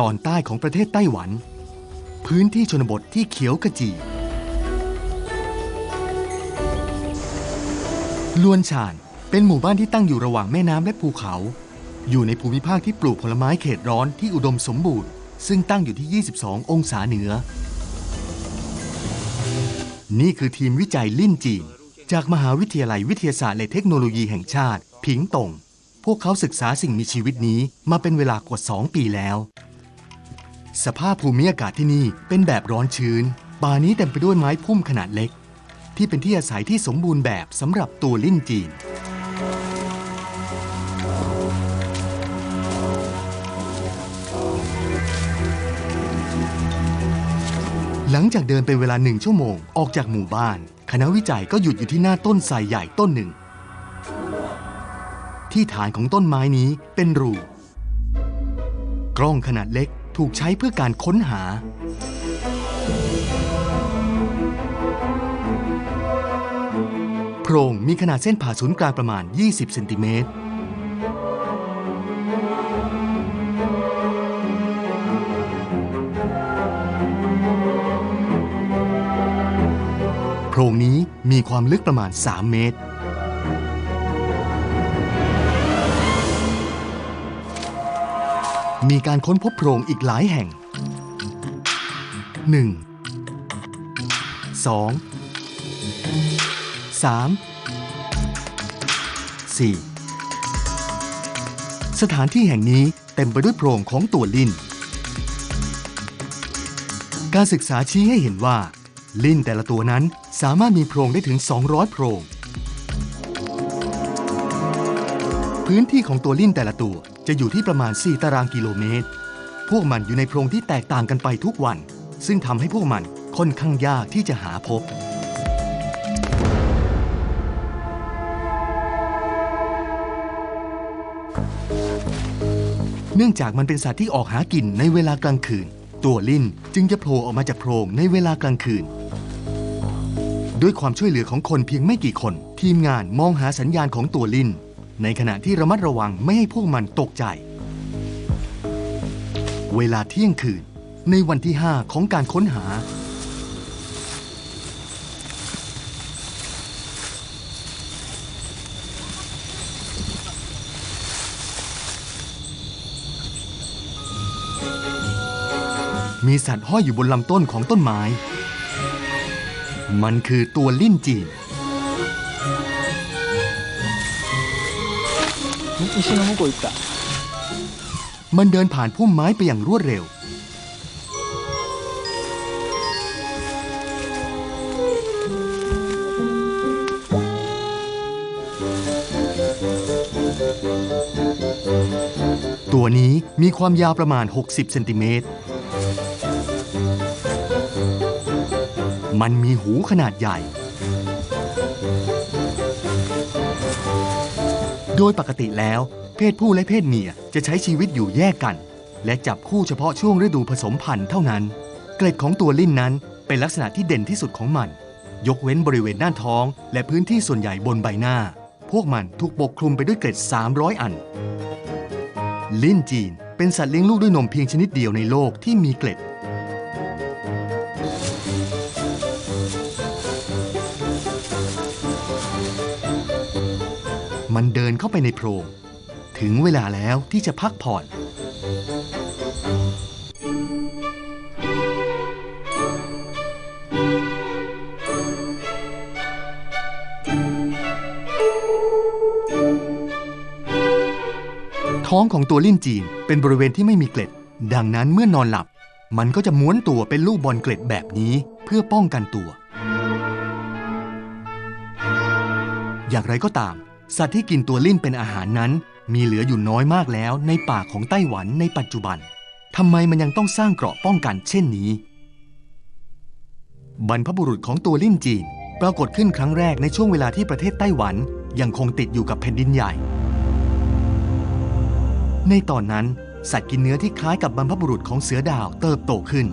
ตอนใต้ของประเทศไต้หวัน พื้นที่ชนบทที่เขียวขจีลวนชานเป็นหมู่บ้านที่ตั้งอยู่ระหว่างแม่น้ำและภูเขา อยู่ในภูมิภาคที่ปลูกผลไม้เขตร้อนที่อุดมสมบูรณ์ ซึ่งตั้งอยู่ที่ 22 องศาเหนือ นี่คือทีมวิจัยลิ่นจีน จากมหาวิทยาลัยวิทยาศาสตร์และเทคโนโลยีแห่งชาติ ผิงตงพวกเขาศึกษาสิ่งมีชีวิตนี้มาเป็นเวลากว่า 2 ปีแล้ว สภาพภูมิอากาศที่นี่เป็นแบบร้อนชื้น ป่านี้เต็มไปด้วยไม้พุ่มขนาดเล็ก ที่เป็นที่อาศัยที่สมบูรณ์แบบสำหรับตัวลิ้นจีน หลังจากเดินเป็นเวลาหนึ่งชั่วโมงออกจากหมู่บ้าน คณะวิจัยก็หยุดอยู่ที่หน้าต้นไทรใหญ่ต้นหนึ่ง ที่ฐานของต้นไม้นี้เป็นรูกล้องขนาดเล็ก ถูกใช้เพื่อการค้นหา โพรงมีขนาดเส้นผ่าศูนย์กลางประมาณ 20 เซนติเมตร โพรงนี้มีความลึกประมาณ 3 เมตร มีการค้นพบโพรงอีกหลายแห่ง 1 2 3 4 สถานที่แห่งนี้เต็มไปด้วยโพรงของตัวลิ้น การศึกษาชี้ให้เห็นว่า ลิ้นแต่ละตัวนั้นสามารถมีโพรงได้ถึง 200 โพรง พื้นที่ของตัวลิ้นแต่ละตัว จะอยู่ที่ประมาณ 4 ตารางกิโลเมตร พวกมันอยู่ในโพรงที่แตกต่างกันไปทุกวัน ซึ่งทำให้พวกมันค่อนข้างยากที่จะหาพบ เนื่องจากมันเป็นสัตว์ที่ออกหากินในเวลากลางคืน ตัวลิ้นจึงจะโผล่ออกมาจากโพรงในเวลากลางคืน ด้วยความช่วยเหลือของคนเพียงไม่กี่คน ทีมงานมองหาสัญญาณของตัวลิ้น ในขณะที่ระมัดระวังไม่ให้พวกมันตกใจ เวลาเที่ยงคืน ในวันที่ 5 ของการค้นหา มีสัตว์ห้อยอยู่บนลำต้นของต้นไม้ มันคือตัวลิ้นจีน 石の向こう行った มันเดินผ่านพุ่มไม้ไปอย่างรวดเร็ว ตัวนี้มีความยาวประมาณ 60 เซนติเมตร มันมีหูขนาดใหญ่ โดยปกติแล้ว เพศผู้และเพศเมียจะใช้ชีวิตอยู่แยกกัน และจับคู่เฉพาะช่วงฤดูผสมพันธุ์เท่านั้น เกล็ดของตัวลิ้นนั้นเป็นลักษณะที่เด่นที่สุดของมัน ยกเว้นบริเวณด้านท้อง และพื้นที่ส่วนใหญ่บนใบหน้า พวกมันถูกปกคลุมไปด้วยเกล็ด 300 อัน ลิ้นจีนเป็นสัตว์เลี้ยงลูกด้วยนมเพียงชนิดเดียวในโลกที่มีเกล็ด มันเดินเข้าไปในโพรง ถึงเวลาแล้วที่จะพักผ่อน ท้องของตัวลิ้นจีนเป็นบริเวณที่ไม่มีเกล็ด ดังนั้นเมื่อนอนหลับ มันก็จะม้วนตัวเป็นลูกบอลเกล็ดแบบนี้เพื่อป้องกันตัว อย่างไรก็ตาม สัตว์ที่กินตัวลิ้นเป็นอาหารนั้น มีเหลืออยู่น้อยมากแล้วในป่าของไต้หวันในปัจจุบันทำไมมันยังต้องสร้างเกราะป้องกันเช่นนี้ บรรพบุรุษของตัวลิ้นจีน ปรากฏขึ้นครั้งแรกในช่วงเวลาที่ประเทศไต้หวันยังคงติดอยู่กับแผ่นดินใหญ่ ในตอนนั้น สัตว์กินเนื้อที่คล้ายกับบรรพบุรุษของเสือดาวเติบโตขึ้น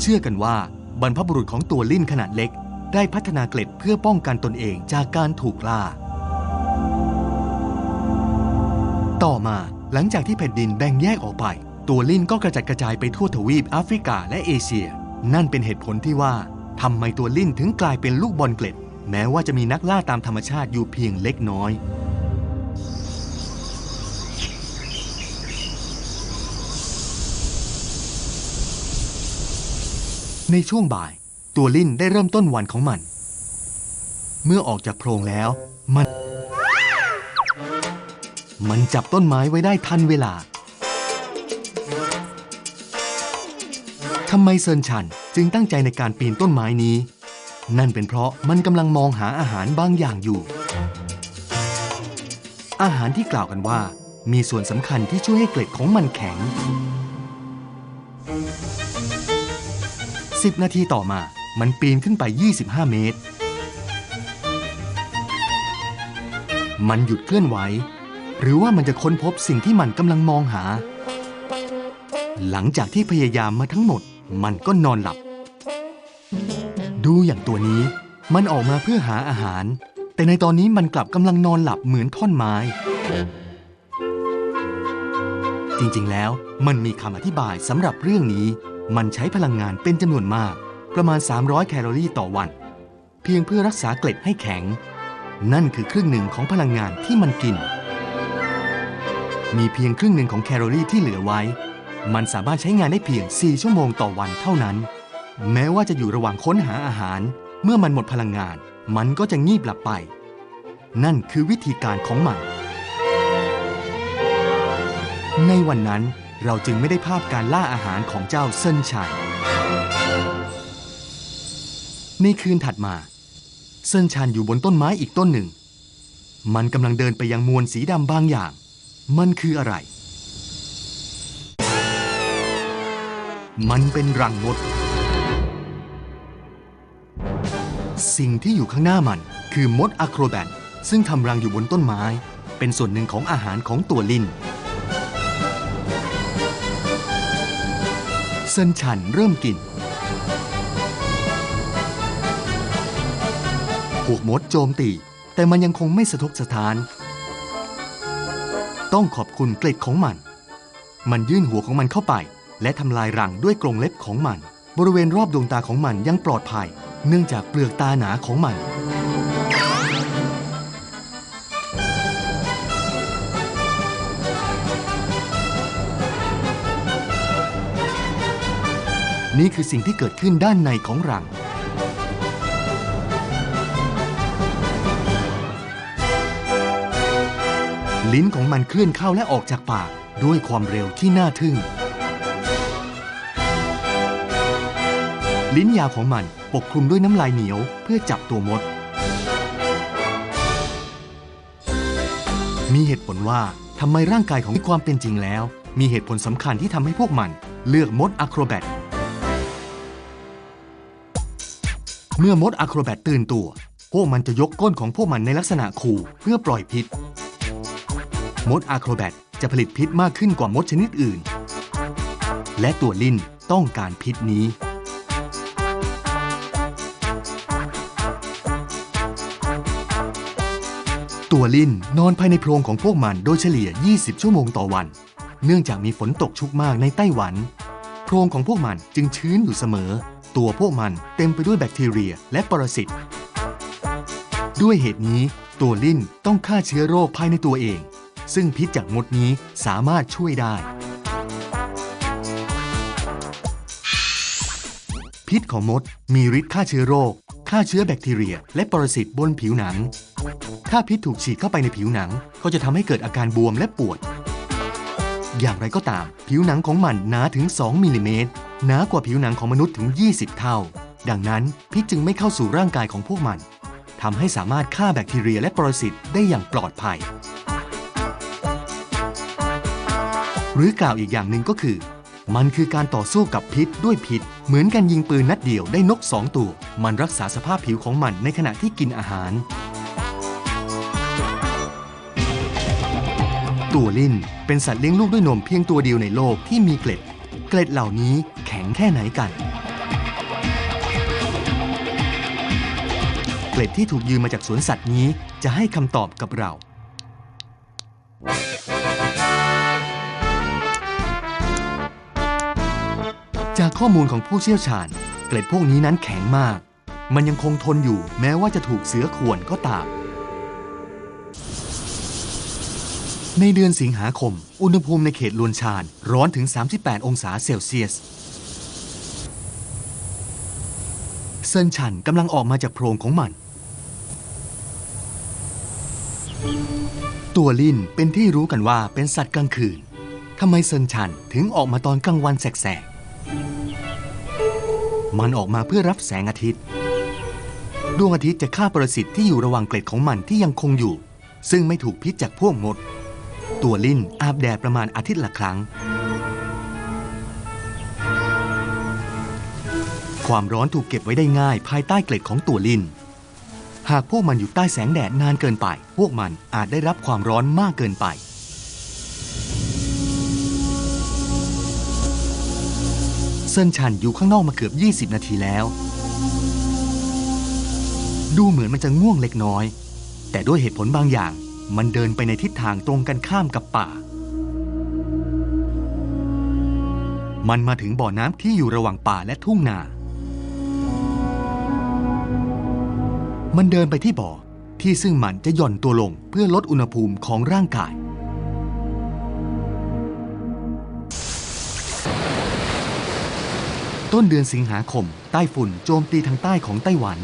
เชื่อกันว่าบรรพบุรุษของตัวลิ้นขนาดเล็ก ได้พัฒนาเกล็ดเพื่อป้องกันตนเองจากการถูกล่า ต่อมาหลังจากที่แผ่นดินแบ่งแยกออกไป ตัวลิ่นก็กระจัดกระจายไปทั่วทวีปแอฟริกาและเอเชีย นั่นเป็นเหตุผลที่ว่าทำไมตัวลิ่นถึงกลายเป็นลูกบอลเกล็ด แม้ว่าจะมีนักล่าตามธรรมชาติอยู่เพียงเล็กน้อย ในช่วงบ่าย ตัวลิ่นได้เริ่มต้นวันของมัน เมื่อออกจากโพรงแล้วมัน มันจับต้นไม้ไว้ได้ทันเวลาทำไมเซินชันจึงตั้งใจในการปีนต้นไม้นี้ นั่นเป็นเพราะมันกำลังมองหาอาหารบางอย่างอยู่ อาหารที่กล่าวกันว่า มีส่วนสำคัญที่ช่วยให้เกล็ดของมันแข็ง10 นาทีต่อมา มันปีนขึ้นไป 25 เมตร มันหยุดเคลื่อนไหว หรือว่ามันจะค้นพบสิ่งที่มันกำลังมองหา หลังจากที่พยายามมาทั้งหมด มันก็นอนหลับ ดูอย่างตัวนี้ มันออกมาเพื่อหาอาหาร แต่ในตอนนี้มันกลับกำลังนอนหลับเหมือนท่อนไม้ จริงๆ แล้วมันมีคำอธิบายสำหรับเรื่องนี้ มันใช้พลังงานเป็นจำนวนมาก ประมาณ 300 แคลอรี่ต่อวัน เพียงเพื่อรักษาเกล็ดให้แข็ง นั่นคือครึ่งหนึ่งของพลังงานที่มันกิน มีเพียงครึ่งหนึ่งของแคลอรี่ที่เหลือไว้ มันสามารถใช้งานได้เพียง 4 ชั่วโมงต่อวันเท่านั้น แม้ว่าจะอยู่ระหว่างค้นหาอาหาร เมื่อมันหมดพลังงาน มันก็จะงีบหลับไป นั่นคือวิธีการของมัน ในวันนั้นเราจึงไม่ได้ภาพการล่าอาหารของเจ้าเซินชัยในคืนถัดมา เซินชันอยู่บนต้นไม้อีกต้นหนึ่ง มันกำลังเดินไปยังมวลสีดำบางอย่าง มันคืออะไร มันเป็นรังมด สิ่งที่อยู่ข้างหน้ามันคือมดอะโครแบทซึ่งทำรังอยู่บนต้นไม้ เป็นส่วนหนึ่งของอาหารของตัวลินเซนชันเริ่มกินพวกมดโจมตี แต่มันยังคงไม่สะทกสะท้าน ต้องขอบคุณเกล็ดของมัน มันยื่นหัวของมันเข้าไป และทำลายรังด้วยกรงเล็บของมัน บริเวณรอบดวงตาของมันยังปลอดภัย เนื่องจากเปลือกตาหนาของมันนี่คือสิ่งที่เกิดขึ้นด้านในของรัง ลิ้นของมันเคลื่อนเข้าและออกจากปากด้วยความเร็วที่น่าทึ่ง ลิ้นยาวของมันปกคลุมด้วยน้ำลายเหนียวเพื่อจับตัวมด มีเหตุผลว่าทำไมร่างกายของความเป็นจริงแล้ว มีเหตุผลสำคัญที่ทำให้พวกมันเลือกมดอะโครแบทเมื่อมดอะโครแบทตื่นตัว พวกมันจะยกก้นของพวกมันในลักษณะขู่เพื่อปล่อยพิษ มดอะโครแบทจะผลิตพิษมากขึ้นกว่ามดชนิดอื่น และตัวลิ้นต้องการพิษนี้ ตัวลิ้นนอนภายในโพรงของพวกมันโดยเฉลี่ย 20 ชั่วโมงต่อวัน เนื่องจากมีฝนตกชุกมากในไต้หวัน โพรงของพวกมันจึงชื้นอยู่เสมอ ตัวพวกมันเต็มไปด้วยแบคทีเรียและปรสิต ด้วยเหตุนี้ ตัวลิ้นต้องฆ่าเชื้อโรคภายในตัวเอง ซึ่งพิษจากมดนี้สามารถช่วยได้ พิษของมดมีฤทธิ์ฆ่าเชื้อโรคฆ่าเชื้อแบคทีเรีย และปรสิตบนผิวหนัง ถ้าพิษถูกฉีดเข้าไปในผิวหนัง ก็จะทำให้เกิดอาการบวมและปวด อย่างไรก็ตาม ผิวหนังของมันหนาถึง 2 มิลลิเมตร หนากว่าผิวหนังของมนุษย์ถึง 20 เท่า ดังนั้นพิษจึงไม่เข้าสู่ร่างกายของพวกมันทำให้สามารถฆ่าแบคทีเรียและปรสิตได้อย่างปลอดภัย หรือกล่าวอีกอย่างหนึ่งก็คือ มันคือการต่อสู้กับพิษด้วยพิษ เหมือนกันยิงปืนนัดเดียวได้นกสองตัว มันรักษาสภาพผิวของมันในขณะที่กินอาหาร ตัวลิ้นเป็นสัตว์เลี้ยงลูกด้วยนมเพียงตัวเดียวในโลกที่มีเกล็ด เกล็ดเหล่านี้แข็งแค่ไหนกันเกล็ดที่ถูกยืมมาจากสวนสัตว์นี้จะให้คำตอบกับเรา ข้อมูลของผู้เชี่ยวชาญ เกล็ดพวกนี้นั้นแข็งมาก มันยังคงทนอยู่แม้ว่าจะถูกเสือข่วนก็ตาม ในเดือนสิงหาคม อุณหภูมิในเขตลวนชานร้อนถึง 38 องศาเซลเซียส เซินชันกำลังออกมาจากโพรงของมัน ตัวลินเป็นที่รู้กันว่าเป็นสัตว์กลางคืนทำไมเซินชันถึงออกมาตอนกลางวันแสกๆ มันออกมาเพื่อรับแสงอาทิตย์ ดวงอาทิตย์จะฆ่าปรสิตที่อยู่ระหว่างเกล็ดของมันที่ยังคงอยู่ ซึ่งไม่ถูกพิษจากพวกมด ตัวลิ้นอาบแดดประมาณอาทิตย์ละครั้ง ความร้อนถูกเก็บไว้ได้ง่ายภายใต้เกล็ดของตัวลิ้นหากพวกมันอยู่ใต้แสงแดดนานเกินไป พวกมันอาจได้รับความร้อนมากเกินไป ซินชันอยู่ข้างนอกมาเกือบ 20 นาทีแล้ว ดูเหมือนมันจะง่วงเล็กน้อย แต่ด้วยเหตุผลบางอย่างมันเดินไปในทิศทางตรงกันข้ามกับป่า มันมาถึงบ่อน้ำที่อยู่ระหว่างป่าและทุ่งนา มันเดินไปที่บ่อที่ซึ่งมันจะหย่อนตัวลงเพื่อลดอุณหภูมิของร่างกาย ต้นเดือนสิงหาคม ใต้ฝุ่นโจมตีทางใต้ของไต้หวัน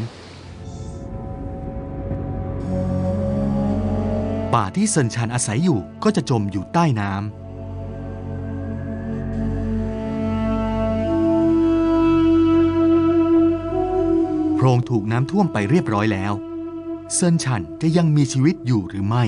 ป่าที่เซินชันอาศัยอยู่ก็จะจมอยู่ใต้น้ำโพรงถูกน้ำท่วมไปเรียบร้อยแล้ว เซินชันจะยังมีชีวิตอยู่หรือไม่